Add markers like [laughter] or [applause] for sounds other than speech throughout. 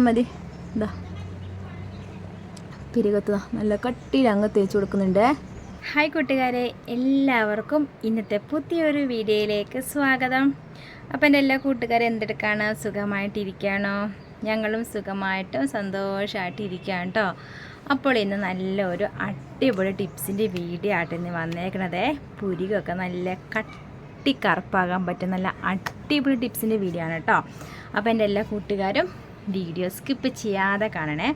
മതി. എന്താ പിരികത്ത് നല്ല കട്ടിയിൽ അങ്ങ് തേച്ച് കൊടുക്കുന്നുണ്ട്. ഹായ് കൂട്ടുകാരെ എല്ലാവർക്കും ഇന്നത്തെ പുതിയൊരു വീഡിയോയിലേക്ക് സ്വാഗതം. അപ്പം എന്റെ എല്ലാ കൂട്ടുകാരും എന്തെടുക്കാണ്? സുഖമായിട്ടിരിക്കുകയാണോ? ഞങ്ങളും സുഖമായിട്ടും സന്തോഷമായിട്ട് ഇരിക്കുകയാണ് കേട്ടോ അപ്പോൾ ഇന്ന് നല്ലൊരു അടിപൊളി ടിപ്സിന്റെ വീഡിയോ ആയിട്ട് ഇന്ന് വന്നേക്കണതേ. പുരികൊക്കെ നല്ല കട്ടി കറുപ്പാകാൻ പറ്റും നല്ല അടിപൊളി ടിപ്സിന്റെ വീഡിയോ ആണ് കേട്ടോ അപ്പോൾ എന്റെ എല്ലാ കൂട്ടുകാരും വീഡിയോ സ്കിപ്പ് ചെയ്യാതെ കാണണേ.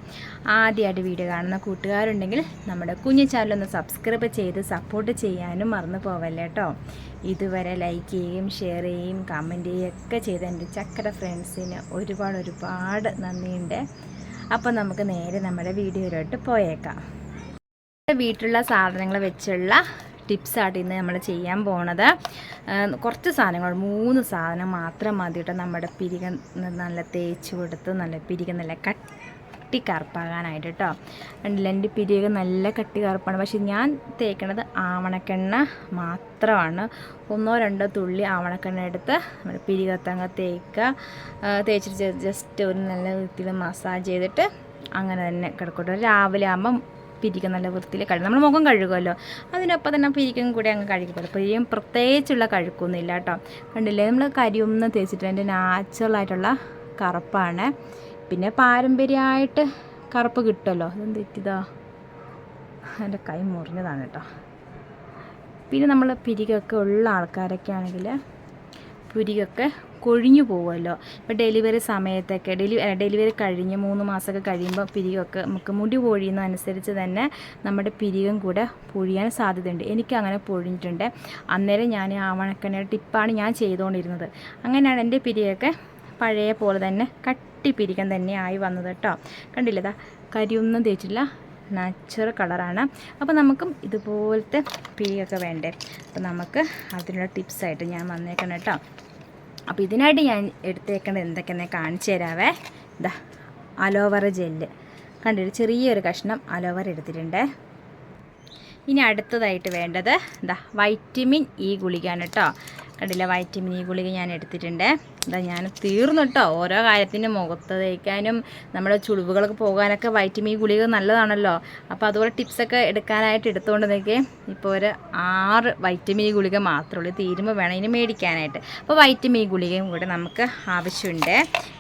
ആദ്യമായിട്ട് വീഡിയോ കാണുന്ന കൂട്ടുകാരുണ്ടെങ്കിൽ നമ്മുടെ കുഞ്ഞു ചാനലൊന്ന് സബ്സ്ക്രൈബ് ചെയ്ത് സപ്പോർട്ട് ചെയ്യാനും മറന്നു പോവല്ലേ കേട്ടോ ഇതുവരെ ലൈക്ക് ചെയ്യുകയും ഷെയർ ചെയ്യുകയും കമന്റ് ചെയ്യുകയും ഒക്കെ ചെയ്ത എന്റെ ചക്കര ഫ്രണ്ട്സിന് ഒരുപാട് ഒരുപാട് നന്ദിയുണ്ട്. അപ്പോൾ നമുക്ക് നേരെ നമ്മുടെ വീഡിയോയിലോട്ട് പോയേക്കാം. വീട്ടിലുള്ള സാധനങ്ങൾ വെച്ചുള്ള ടിപ്സായിട്ട് ഇന്ന് നമ്മൾ ചെയ്യാൻ പോണത്. കുറച്ച് സാധനങ്ങൾ മൂന്ന് സാധനം മാത്രം മതി കേട്ടോ നമ്മുടെ പിരിക നല്ല തേച്ച് കൊടുത്ത് നല്ല പിരിക നല്ല കട്ടി കറുപ്പാകാനായിട്ട് കേട്ടോ കണ്ടില്ല എന്റെ നല്ല കട്ടി കറുപ്പാണ് പക്ഷെ ഞാൻ തേക്കണത് ആവണക്കെണ്ണ മാത്രമാണ്. ഒന്നോ രണ്ടോ തുള്ളി ആവണക്കെണ്ണ എടുത്ത് നമ്മുടെ പിരികത്തങ്ങ് തേക്കുക തേച്ചിട്ട് ജസ്റ്റ് ഒരു നല്ല വൃത്തിയിൽ മസാജ് ചെയ്തിട്ട് അങ്ങനെ തന്നെ കിടക്കട്ടെ. രാവിലെ ആകുമ്പം പിരിക്കും നല്ല വൃത്തിയിൽ കഴുകും നമ്മൾ മുഖം കഴുകുമല്ലോ. അതിനൊപ്പം തന്നെ പിരിക്കും കൂടി അങ്ങ് കഴുകിക്കോളും പിരിയും പ്രത്യേകിച്ചുള്ള കഴുക്കൊന്നും ഇല്ല കേട്ടോ. കണ്ടില്ലേ? നമ്മൾ കരിയൊന്നും തേച്ചിട്ട് അതിന്റെ നാച്ചുറലായിട്ടുള്ള കറുപ്പാണ്. പിന്നെ പാരമ്പര്യമായിട്ട് കറുപ്പ് കിട്ടുമല്ലോ? അതെന്ത് തെറ്റിതാ എന്റെ കൈ മുറിഞ്ഞതാണ് കേട്ടോ. പിന്നെ നമ്മൾ പിരികൊക്കെ ഉള്ള ആൾക്കാരൊക്കെ ആണെങ്കിൽ പുരികൊക്കെ കൊഴിഞ്ഞു പോകുമല്ലോ ഇപ്പോൾ ഡെലിവറി സമയത്തൊക്കെ ഡെലി ഡെലിവറി കഴിഞ്ഞ് മൂന്ന് മാസമൊക്കെ കഴിയുമ്പോൾ പിരികൊക്കെ നമുക്ക് മുടി പൊഴിയുന്നതനുസരിച്ച് തന്നെ നമ്മുടെ പിരികം കൂടെ പൊഴിയാൻ സാധ്യതയുണ്ട്. എനിക്ക് അങ്ങനെ പൊഴിഞ്ഞിട്ടുണ്ട്. അന്നേരം ഞാൻ ആവണക്കണ്ണയുടെ ടിപ്പാണ് ഞാൻ ചെയ്തുകൊണ്ടിരുന്നത്. അങ്ങനെയാണ് എന്റെ പിരികൊക്കെ പഴയ പോലെ തന്നെ കട്ടി പിരികം തന്നെ ആയി വന്നത് കേട്ടോ. കണ്ടില്ലതാ കരിയൊന്നും തേച്ചില്ല നാച്ചുറൽ കളറാണ്. അപ്പോൾ നമുക്കും ഇതുപോലത്തെ പിരിയൊക്കെ വേണ്ടേ? അപ്പോൾ നമുക്ക് അതിനുള്ള ടിപ്സായിട്ട് ഞാൻ വന്നേക്കണം കേട്ടോ. അപ്പോൾ ഇതിനായിട്ട് ഞാൻ എടുത്തേക്കേണ്ടത് എന്തൊക്കെയെന്ന് കാണിച്ചു തരാവേ. ഇതാ അലോവറ ജെല്ല്. കണ്ടിട്ട് ചെറിയൊരു കഷ്ണം അലോവറ എടുത്തിട്ടുണ്ട്. ഇനി അടുത്തതായിട്ട് വേണ്ടത് എന്താ വൈറ്റമിൻ ഇ ഗുളികയാണ് കേട്ടോ. കണ്ടില്ല വൈറ്റമിൻ ഇ ഗുളിക ഞാൻ എടുത്തിട്ടുണ്ട്. എന്താ ഞാൻ തീർന്നു കേട്ടോ ഓരോ കാര്യത്തിനും മുഖത്ത് തേക്കാനും നമ്മുടെ ചുളിവുകളൊക്കെ പോകാനൊക്കെ വൈറ്റമിൻ ഇ ഗുളിക നല്ലതാണല്ലോ. അപ്പോൾ അതുപോലെ ടിപ്സൊക്കെ എടുക്കാനായിട്ട് എടുത്തുകൊണ്ട് നിൽക്കേ ഇപ്പോൾ ഒരു ആറ് വൈറ്റമിൻ ഇ ഗുളിക മാത്രമേ ഉള്ളൂ. തീരുമ്പോൾ വേണം ഇനി മേടിക്കാനായിട്ട്. അപ്പോൾ വൈറ്റമിൻ ഇ ഗുളികയും കൂടെ നമുക്ക് ആവശ്യമുണ്ട്.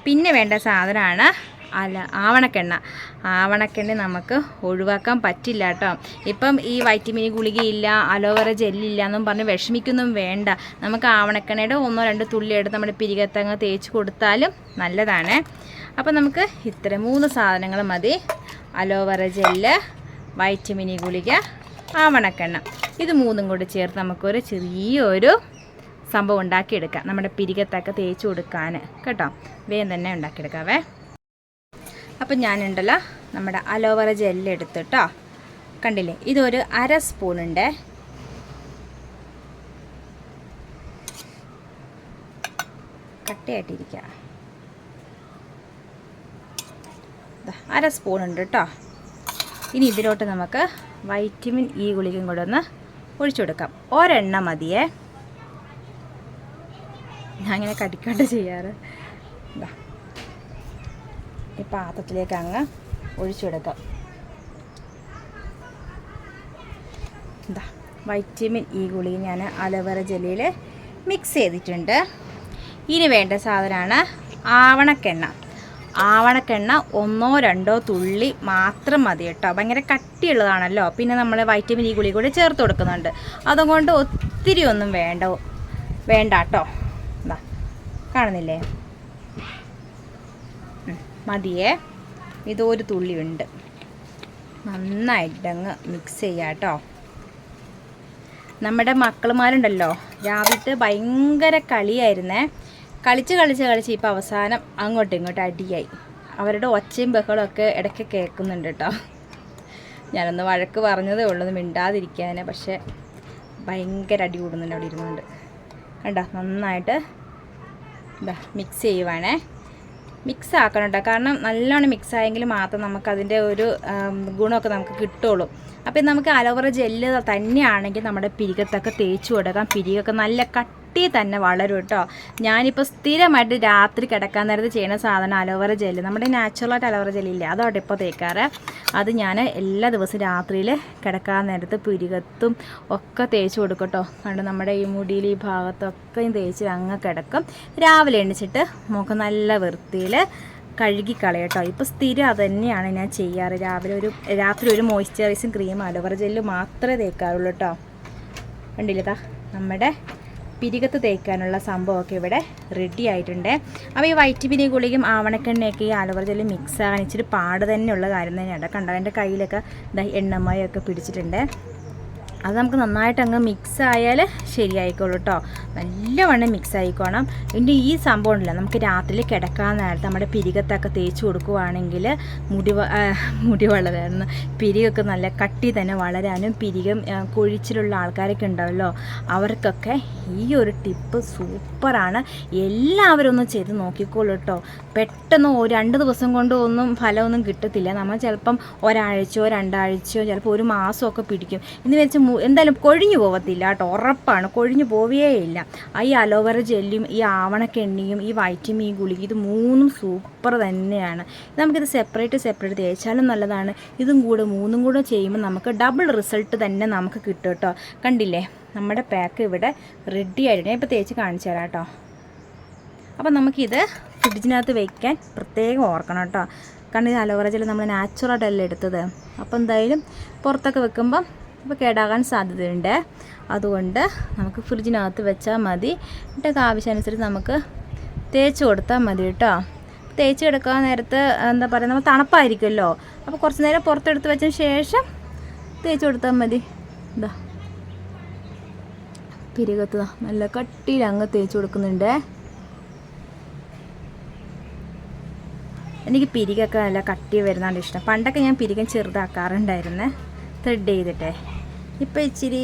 പിന്നെ വേണ്ട സാധനമാണ് അല്ല ആവണക്കെണ്ണ. ആവണക്കെണ്ണ നമുക്ക് ഒഴിവാക്കാൻ പറ്റില്ല കേട്ടോ ഇപ്പം ഈ വൈറ്റമിൻ ഗുളികയില്ല അലോവേറ ജെല്ലില്ല എന്നും പറഞ്ഞ് വിഷമിക്കൊന്നും വേണ്ട. നമുക്ക് ആവണക്കെണ്ണയുടെ ഒന്നോ രണ്ടോ തുള്ളി എടുത്ത് നമ്മുടെ പിരികത്തങ്ങ് തേച്ച് കൊടുത്താലും നല്ലതാണ്. അപ്പം നമുക്ക് ഇത്ര മൂന്ന് സാധനങ്ങൾ മതി. അലോവേറ ജെല്ല് വൈറ്റമിൻ ഗുളിക ആവണക്കെണ്ണ. ഇത് മൂന്നും കൂടി ചേർത്ത് നമുക്കൊരു ചെറിയൊരു സംഭവം ഉണ്ടാക്കിയെടുക്കാം. നമ്മുടെ പിരികത്തൊക്കെ തേച്ച് കൊടുക്കാൻ. കേട്ടോ? വേഗം തന്നെ ഉണ്ടാക്കിയെടുക്കാവേ. അപ്പം ഞാനുണ്ടല്ലോ നമ്മുടെ അലോവേറ ജെൽ എടുത്തിട്ടോ കണ്ടില്ലേ? ഇതൊരു അര സ്പൂൺ ഉണ്ട്. കട്ടയായിട്ടിരിക്കുക അര സ്പൂൺ ഉണ്ട് കേട്ടോ ഇനി ഇതിലോട്ട് നമുക്ക് വൈറ്റമിൻ ഇ ഗുളികയും കൂടെ ഒന്ന് ഒഴിച്ചു കൊടുക്കാം. ഒരെണ്ണ മതിയേ. ഞാൻ ഇങ്ങനെ കടിക്കാണ്ട് ചെയ്യാറ്. ഇതാ ഈ പാത്രത്തിലേക്ക് അങ്ങ് ഒഴിച്ചെടുക്കാം എന്താ വൈറ്റമിൻ ഇ ഗുളി ഞാൻ അലോവേറ ജെല്ലിയിൽ മിക്സ് ചെയ്തിട്ടുണ്ട്. ഇനി വേണ്ട സാധനമാണ് ആവണക്കെണ്ണ. ആവണക്കെണ്ണ ഒന്നോ രണ്ടോ തുള്ളി മാത്രം മതി കേട്ടോ. ഭയങ്കര കട്ടിയുള്ളതാണല്ലോ. പിന്നെ നമ്മൾ വൈറ്റമിൻ ഇ ഗുളി കൂടി ചേർത്ത് കൊടുക്കുന്നുണ്ട്. അതുകൊണ്ട് ഒത്തിരി ഒന്നും വേണ്ട വേണ്ട കേട്ടോ. എന്താ കാണുന്നില്ലേ? മതിയേ. ഇതൊരു തുള്ളി ഉണ്ട് നന്നായിട്ടങ്ങ് മിക്സ് ചെയ്യാം കേട്ടോ നമ്മുടെ മക്കളുമാരുണ്ടല്ലോ രാവിലത്തെ ഭയങ്കര കളിയായിരുന്നേ. കളിച്ച് കളിച്ച് കളിച്ച് ഇപ്പോൾ അവസാനം അങ്ങോട്ടും ഇങ്ങോട്ടും അടിയായി. അവരുടെ ഒച്ചയും ബഹളവും ഒക്കെ ഇടയ്ക്ക് കേൾക്കുന്നുണ്ട് കേട്ടോ ഞാനൊന്ന് വഴക്ക് പറഞ്ഞതേ ഉള്ളൂ മിണ്ടാതിരിക്കാൻ പക്ഷേ ഭയങ്കര അടി കൂടുന്നുണ്ട് അവിടെ ഇരുന്നുകൊണ്ട്. കണ്ടോ? നന്നായിട്ട് മിക്സ് ചെയ്യുവാണേ. മിക്സ് ആക്കണം കേട്ടോ കാരണം നല്ലോണം മിക്സ് ആയെങ്കിൽ മാത്രം നമുക്ക് അതിന്റെ ഒരു ഗുണമൊക്കെ നമുക്ക് കിട്ടുള്ളൂ. അപ്പോൾ നമുക്ക് അലോവറ ജെല്ല് തന്നെയാണെങ്കിൽ നമ്മുടെ പിരികത്തൊക്കെ തേച്ച് കൊടുക്കാം. പിരികൊക്കെ നല്ല കട്ടി കട്ടി തന്നെ വളരും കേട്ടോ ഞാനിപ്പോൾ സ്ഥിരമായിട്ട് രാത്രി കിടക്കാൻ നേരത്ത് ചെയ്യുന്ന സാധനം അലോവേറ ജെല്ല്. നമ്മുടെ നാച്ചുറലായിട്ട് അലോവേറ ജെല്ലില്ലേ അതോടെ ഇപ്പോൾ തേക്കാറ്. അത് ഞാൻ എല്ലാ ദിവസവും രാത്രിയിൽ കിടക്കാൻ നേരത്ത് പുരികത്തും ഒക്കെ തേച്ച് കൊടുക്കട്ടോ കേട്ടോ കണ്ട് നമ്മുടെ ഈ മുടിയിൽ ഈ ഭാഗത്തൊക്കെ തേച്ച് അങ്ങ് കിടക്കും. രാവിലെ എണ്ണിച്ചിട്ട് മുഖം നല്ല വൃത്തിയിൽ കഴുകി കളയട്ടോ ഇപ്പോൾ സ്ഥിരം അത് തന്നെയാണ് ഞാൻ ചെയ്യാറ്. രാവിലെ ഒരു രാത്രി ഒരു മോയ്സ്ചറൈസിങ് ക്രീം അലോവേറ ജെല്ല് മാത്രമേ തേക്കാറുള്ളൂ കേട്ടോ കണ്ടില്ലതാ നമ്മുടെ പിരികത്ത് തേക്കാനുള്ള സംഭവമൊക്കെ ഇവിടെ റെഡി ആയിട്ടുണ്ട്. അപ്പോൾ ഈ വൈറ്റമിനി ഗുളികയും ആവണക്കെണ്ണയൊക്കെ ഈ ആലുവ ജെല്ല് മിക്സ് ആകാൻ ഇച്ചിരി പാട് തന്നെയുള്ള കാര്യം തന്നെയാണ്. കണ്ടോ? എന്റെ കയ്യിലൊക്കെ എണ്ണമയൊക്കെ പിടിച്ചിട്ടുണ്ട്. അത് നമുക്ക് നന്നായിട്ട് അങ്ങ് മിക്സ് ആയാൽ ശരിയായിക്കോളൂ കേട്ടോ. നല്ലവണ്ണം മിക്സ് ആയിക്കോണം. ഇതിന്റെ ഈ സംഭവം ഉണ്ടല്ലോ നമുക്ക് രാത്രിയിൽ കിടക്കാൻ നേരത്തെ നമ്മുടെ പിരികത്തൊക്കെ തേച്ച് കൊടുക്കുവാണെങ്കിൽ മുടി മുടി വളരാനും പിരികൊക്കെ നല്ല കട്ടി തന്നെ വളരാനും പിരികം കൊഴിച്ചിലുള്ള ആൾക്കാരൊക്കെ ഉണ്ടാവല്ലോ അവർക്കൊക്കെ ഒരു ടിപ്പ് സൂപ്പറാണ്. എല്ലാവരും ഒന്ന് ചെയ്ത് നോക്കിക്കോളൂ കേട്ടോ പെട്ടെന്ന് രണ്ട് ദിവസം കൊണ്ട് ഒന്നും ഫലമൊന്നും കിട്ടത്തില്ല. നമ്മൾ ചിലപ്പം ഒരാഴ്ചയോ രണ്ടാഴ്ചയോ ചിലപ്പോൾ ഒരു മാസമൊക്കെ പിടിക്കും. എന്ന് വെച്ച് എന്തായാലും കൊഴിഞ്ഞു പോകത്തില്ല കേട്ടോ ഉറപ്പാണ്. കൊഴിഞ്ഞു പോവുകയില്ല ആ ഈ അലോവേറ ജെല്ലും ഈ ആവണക്കെണ്ണിയും ഈ വൈറ്റമിൻ ഗുളിക ഇത് മൂന്നും സൂപ്പർ തന്നെയാണ്. നമുക്കിത് സെപ്പറേറ്റ് സെപ്പറേറ്റ് തേച്ചാലും നല്ലതാണ്. ഇതും കൂടെ മൂന്നും കൂടെ ചെയ്യുമ്പോൾ നമുക്ക് ഡബിൾ റിസൾട്ട് തന്നെ നമുക്ക് കിട്ടും കേട്ടോ കണ്ടില്ലേ? നമ്മുടെ പാക്ക് ഇവിടെ റെഡി ആയിട്ടുണ്ട്. ഞാൻ ഇപ്പോൾ തേച്ച് കാണിച്ചു തരാം കേട്ടോ. അപ്പം നമുക്കിത് ഫ്രിഡ്ജിനകത്ത് വയ്ക്കാൻ പ്രത്യേകം ഓർക്കണം കേട്ടോ. കാരണം ഇത് അലോവേറ ജെൽ നമ്മൾ നാച്ചുറലായിട്ടല്ലേ എടുത്തത്. അപ്പോൾ എന്തായാലും പുറത്തൊക്കെ വെക്കുമ്പം ഇപ്പോൾ കേടാകാൻ സാധ്യതയുണ്ട്. അതുകൊണ്ട് നമുക്ക് ഫ്രിഡ്ജിനകത്ത് വെച്ചാൽ മതി. എന്നിട്ടൊക്കെ ആവശ്യാനുസരിച്ച് നമുക്ക് തേച്ച് കൊടുത്താൽ മതി കേട്ടോ. തേച്ച് കിടക്കാൻ നേരത്ത് എന്താ പറയുക നമ്മൾ തണുപ്പായിരിക്കുമല്ലോ. അപ്പോൾ കുറച്ച് നേരം പുറത്തെടുത്ത് വെച്ചതിന് ശേഷം തേച്ച് കൊടുത്താൽ മതി. ഇതാ. പിരികത്ത് നല്ല കട്ടിയിൽ അങ്ങ് തേച്ച് കൊടുക്കുന്നുണ്ട്. എനിക്ക് പിരികൊക്കെ നല്ല കട്ടി വരുന്നതാണ് ഇഷ്ടം. പണ്ടൊക്കെ ഞാൻ പിരികം ചെറുതാക്കാറുണ്ടായിരുന്നു. ത്രെഡ് ചെയ്തിട്ടേ. ഇപ്പോൾ ഇച്ചിരി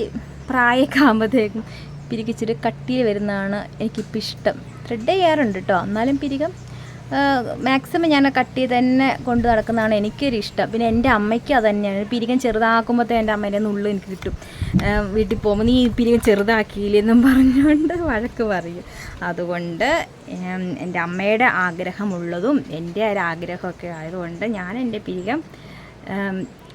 പ്രായമൊക്കെ ആകുമ്പോഴത്തേക്കും പിരികിച്ചിരി കട്ടിയിൽ വരുന്നതാണ് എനിക്കിപ്പോൾ ഇഷ്ടം. ത്രെഡ് ചെയ്യാറുണ്ട് കേട്ടോ എന്നാലും പിരികം മാക്സിമം ഞാൻ കട്ട് തന്നെ കൊണ്ട് നടക്കുന്നതാണ് എനിക്കൊരു ഇഷ്ടം പിന്നെ എന്റെ അമ്മയ്ക്ക് അത് തന്നെയാണ്. പിരികം ചെറുതാക്കുമ്പോഴത്തേ എന്റെ അമ്മേന്റെ നുള്ളു എനിക്ക് കിട്ടും. വീട്ടിൽ പോകുമ്പോൾ നീ പിരികം ചെറുതാക്കിയില്ലെന്നും പറഞ്ഞുകൊണ്ട് വഴക്ക് പറയും. അതുകൊണ്ട് എന്റെ അമ്മയുടെ ആഗ്രഹമുള്ളതും എന്റെ ഒരു ആഗ്രഹമൊക്കെ ആയതുകൊണ്ട് ഞാൻ എന്റെ പിരികം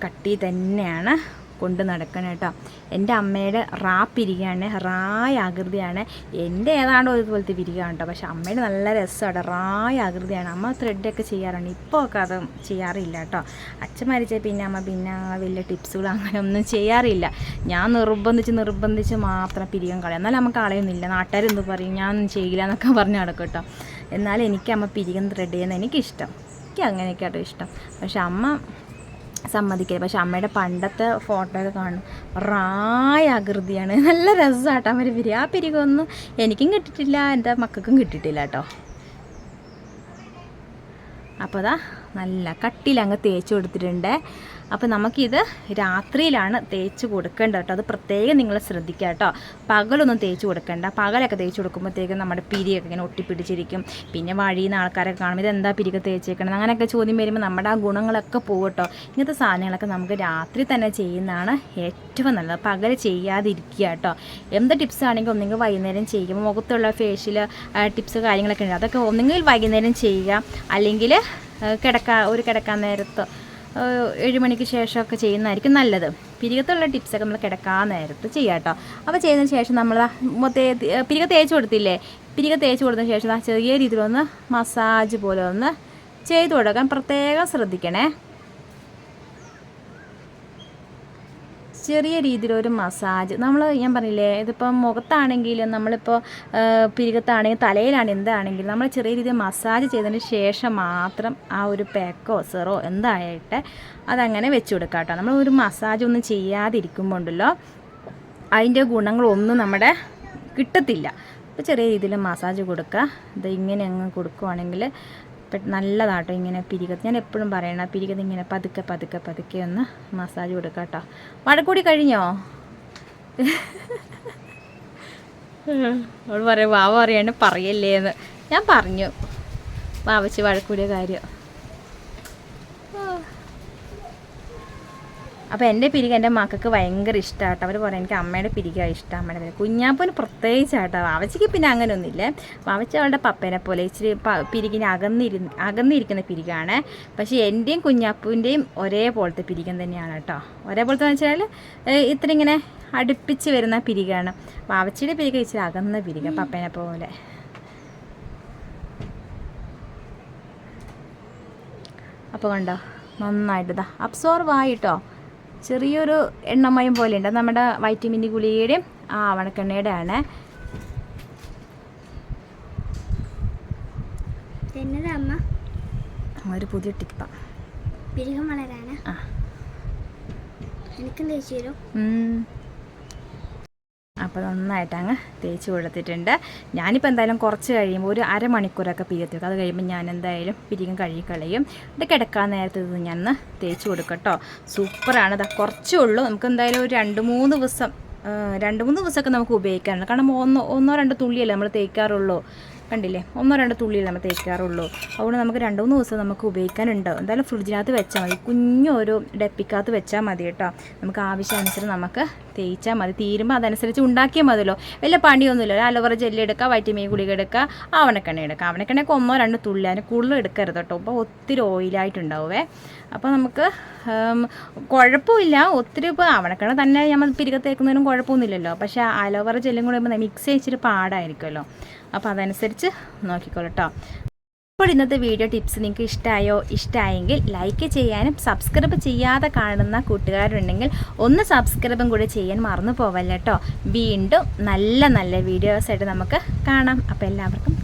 കട്ടി തന്നെയാണ് കൊണ്ട് നടക്കണം കേട്ടോ. എന്റെ അമ്മയുടെ റാ പിരികയാണ് റായ ആകൃതിയാണ്. എന്റെ ഏതാണ്ടോ ഇതുപോലത്തെ പിരികാണ് കേട്ടോ. പക്ഷെ അമ്മയുടെ നല്ല രസമാണ് റായ ആകൃതിയാണ്. അമ്മ ത്രെഡൊക്കെ ചെയ്യാറുണ്ട്. ഇപ്പോൾ ഒക്കെ അത് ചെയ്യാറില്ല കേട്ടോ. അച്ഛൻ മരിച്ച പിന്നെ അമ്മ പിന്നെ വലിയ ടിപ്സുകൾ അങ്ങനെ ഒന്നും ചെയ്യാറില്ല. ഞാൻ നിർബന്ധിച്ച് നിർബന്ധിച്ച് മാത്രം പിരികം കളയും. എന്നാലും നമുക്ക് കളയുന്നില്ല. നാട്ടുകാരെന്ത് പറയും? ഞാൻ ചെയ്യില്ല എന്നൊക്കെ പറഞ്ഞ് നടക്കും കേട്ടോ. എന്നാലും എനിക്ക് അമ്മ പിരികം ത്രെഡ് ചെയ്യുന്നത് എനിക്കിഷ്ടം. എനിക്ക് അങ്ങനെയൊക്കെ ഇഷ്ടം. പക്ഷെ അമ്മ സമ്മതിക്കില്ല പക്ഷെ അമ്മയുടെ പണ്ടത്തെ ഫോട്ടോ ഒക്കെ കാണും. റായ ആകൃതിയാണ്. നല്ല രസമാട്ടോ അവർ പിരി ആ പിരികൊന്നും എനിക്കും കിട്ടിയിട്ടില്ല എന്റെ മക്കൾക്കും കിട്ടിയിട്ടില്ല കേട്ടോ. അപ്പോൾ അതാ നല്ല കട്ടിയിൽ അങ്ങ് തേച്ച് കൊടുത്തിട്ടുണ്ട്. അപ്പോൾ നമുക്കിത് രാത്രിയിലാണ് തേച്ച് കൊടുക്കേണ്ടത് കേട്ടോ. അത് പ്രത്യേകം നിങ്ങൾ ശ്രദ്ധിക്കുക കേട്ടോ. പകലൊന്നും തേച്ച് കൊടുക്കേണ്ട. പകലൊക്കെ തേച്ച് കൊടുക്കുമ്പോഴത്തേക്കും നമ്മുടെ പിരിയൊക്കെ ഇങ്ങനെ ഒട്ടിപ്പിടിച്ചിരിക്കും. പിന്നെ വഴിയിൽ നിന്ന് ആൾക്കാരൊക്കെ കാണുമ്പോൾ എന്താ പിരിയൊക്കെ തേച്ചേക്കണം? അങ്ങനെയൊക്കെ ചോദ്യം വരുമ്പോൾ നമ്മുടെ ആ ഗുണങ്ങളൊക്കെ പോകും കേട്ടോ. ഇങ്ങനത്തെ സാധനങ്ങളൊക്കെ നമുക്ക് രാത്രി തന്നെ ചെയ്യുന്നതാണ് ഏറ്റവും നല്ലത്. പകൽ ചെയ്യാതിരിക്കുക കേട്ടോ. എന്ത് ടിപ്സ് ആണെങ്കിലും ഒന്നെങ്കിൽ വൈകുന്നേരം ചെയ്യുക മുഖത്തുള്ള ഫേഷ്യൽ ടിപ്സ് കാര്യങ്ങളൊക്കെ ഉണ്ട്. അതൊക്കെ ഒന്നെങ്കിൽ വൈകുന്നേരം ചെയ്യുക. അല്ലെങ്കിൽ കിടക്കാ ഒരു കിടക്കാൻ നേരത്ത് ഏഹ് ഏഴ് മണിക്ക് ശേഷമൊക്കെ ചെയ്യുന്നതായിരിക്കും നല്ലത്. പിരികത്തുള്ള ടിപ്സൊക്കെ നമ്മൾ കിടക്കാൻ നേരത്ത് ചെയ്യാം കേട്ടോ. അപ്പോൾ ചെയ്തതിന് ശേഷം നമ്മൾ മൊത്തം പിരിക തേച്ച് കൊടുത്തില്ലേ? പിരിക തേച്ച് കൊടുത്തതിന് ശേഷം ചെറിയ രീതിയിലൊന്ന് മസാജ് പോലെ ഒന്ന് ചെയ്ത് കൊടുക്കാൻ പ്രത്യേകം ശ്രദ്ധിക്കണേ. ചെറിയ രീതിയിലൊരു മസാജ്. നമ്മൾ ഞാൻ പറഞ്ഞില്ലേ ഇതിപ്പം മുഖത്താണെങ്കിലും നമ്മളിപ്പോൾ പിരികത്താണെങ്കിൽ തലയിലാണ് എന്താണെങ്കിലും നമ്മൾ ചെറിയ രീതിയിൽ മസാജ് ചെയ്തതിന് ശേഷം മാത്രം ആ ഒരു പാക്കോ സെറോ എന്തായിട്ട് അതങ്ങനെ വെച്ച് കൊടുക്കാം കേട്ടോ നമ്മൾ ഒരു മസാജ് ഒന്നും ചെയ്യാതിരിക്കുമ്പോണ്ടല്ലോ അതിന്റെ ഗുണങ്ങളൊന്നും നമ്മുടെ കിട്ടത്തില്ല. അപ്പോൾ ചെറിയ രീതിയിൽ മസാജ് കൊടുക്കുക ഇത് ഇങ്ങനെ അങ്ങ് കൊടുക്കുവാണെങ്കിൽ നല്ലതാട്ടോ ഇങ്ങനെ പിരികത്ത്. ഞാൻ എപ്പോഴും പറയണ പിരികത്ത് ഇങ്ങനെ പതുക്കെ പതുക്കെ പതുക്കെ ഒന്ന് മസാജ് കൊടുക്കുക കേട്ടോ മഴക്കൂടി കഴിഞ്ഞോ? [laughs] അവൾ പറയാം വാവ പറയാണ്ട് പറയല്ലേ എന്ന് ഞാൻ പറഞ്ഞു വാവച്ച് വഴക്കൂടിയ കാര്യം. അപ്പോൾ എന്റെ പിരിക എന്റെ മക്കൾക്ക് ഭയങ്കര ഇഷ്ടമാട്ടോ അവർ പറയും എനിക്ക് അമ്മയുടെ പിരിക ഇഷ്ടം. അമ്മയുടെ പിരിക. കുഞ്ഞാപ്പന് പ്രത്യേകിച്ചാട്ടോ. വാവച്ചിക്ക് പിന്നെ അങ്ങനെയൊന്നുമില്ല വാവച്ച അവളുടെ പപ്പേനെ പോലെ ഇച്ചിരി പിരികിന് അകന്നിരി അകന്നിരിക്കുന്ന പിരികാണ്. പക്ഷേ എന്റെയും കുഞ്ഞാപ്പൂന്റെയും ഒരേപോലത്തെ പിരികം തന്നെയാണ് കേട്ടോ ഒരേപോലത്തെ വെച്ചാൽ ഇത്ര ഇങ്ങനെ അടുപ്പിച്ച് വരുന്ന പിരികാണ്. വാവച്ചിയുടെ പിരിക ഇച്ചിരി അകന്ന പിരിക പപ്പേനെ പോലെ. അപ്പോൾ കണ്ടോ? നന്നായിട്ട് ഇതാ അബ്സോർവ് ആയിട്ടോ? ചെറിയൊരു എണ്ണമയം പോലെ ഉണ്ട് നമ്മുടെ വൈറ്റമിൻ ഗുളികയുടെയും ആ വണക്കെണ്ണയുടെ ആണ് ഒരു പുതിയ ടിപ്പ. വളരാനാ? ആ. എനിക്കും തേച്ചു തരും അപ്പോൾ നന്നായിട്ട് അങ്ങ് തേച്ച് കൊടുത്തിട്ടുണ്ട് ഞാനിപ്പോൾ എന്തായാലും കുറച്ച് കഴിയുമ്പോൾ ഒരു അരമണിക്കൂറൊക്കെ പിരിയത്തി വെക്കും അത് കഴിയുമ്പോൾ ഞാൻ എന്തായാലും പിരിയും കഴുകി കളയും ഇത് കിടക്കാൻ നേരത്തെ ഇത് ഞാൻ ഒന്ന് തേച്ച് കൊടുക്കട്ടോ സൂപ്പറാണ്. ഇതാ കുറച്ചേ ഉള്ളൂ. നമുക്ക് എന്തായാലും ഒരു രണ്ട് മൂന്ന് ദിവസം രണ്ട് മൂന്ന് ദിവസമൊക്കെ നമുക്ക് ഉപയോഗിക്കാറുണ്ട് കാരണം ഒന്നോ ഒന്നോ രണ്ടോ തുള്ളിയല്ലേ നമ്മൾ തേക്കാറുള്ളൂ. കണ്ടില്ലേ? ഒന്നോ രണ്ടോ തുള്ളിയല്ലേ നമ്മൾ തേക്കാറുള്ളൂ. അതുകൊണ്ട് നമുക്ക് രണ്ട് മൂന്ന് ദിവസം നമുക്ക് ഉപയോഗിക്കാനുണ്ട്. എന്തായാലും ഫ്രിഡ്ജിനകത്ത് വെച്ചാൽ മതി. കുഞ്ഞൊരു ഡപ്പിക്കകത്ത് വെച്ചാൽ മതി കേട്ടോ. നമുക്ക് ആവശ്യാനുസരണം നമുക്ക് തേച്ചാൽ മതി. തീരുമ്പോൾ അതനുസരിച്ച് ഉണ്ടാക്കിയാൽ മതിയല്ലോ. വലിയ പണിയൊന്നുമില്ല. അലോവറ ജെല്ലി എടുക്കുക വൈറ്റമിൻ ഗുളിക എടുക്കുക ആവണക്കെണ്ണ എടുക്കുക ആവണക്കെണ്ണയൊക്കെ ഒന്നോ രണ്ടോ തുള്ളി അതിന് കൂടുതൽ എടുക്കരുത് കേട്ടോ. അപ്പോൾ ഒത്തിരി ഓയിലായിട്ടുണ്ടാവുമേ അപ്പോൾ നമുക്ക് കുഴപ്പമില്ല. ഒത്തിരി ഇപ്പോൾ അവണക്കണ തന്നെ നമ്മൾ പിരികത്തേക്കുന്നതിനും കുഴപ്പമൊന്നുമില്ലല്ലോ. പക്ഷേ അലോവറ ജെല്ലും കൂടെ വരുമ്പോൾ മിക്സ് ചെയ്യിച്ചിട്ട് പാടായിരിക്കുമല്ലോ. അപ്പോൾ അതനുസരിച്ച് നോക്കിക്കോളട്ടോ അപ്പോൾ ഇന്നത്തെ വീഡിയോ ടിപ്സ് നിങ്ങൾക്ക് ഇഷ്ടമായോ ഇഷ്ടമായെങ്കിൽ ലൈക്ക് ചെയ്യാനും സബ്സ്ക്രൈബ് ചെയ്യാതെ കാണുന്ന കൂട്ടുകാരുണ്ടെങ്കിൽ ഒന്ന് സബ്സ്ക്രൈബും കൂടെ ചെയ്യാൻ മറന്നു പോവല്ലോ വീണ്ടും നല്ല നല്ല വീഡിയോസായിട്ട് നമുക്ക് കാണാം. അപ്പോൾ എല്ലാവർക്കും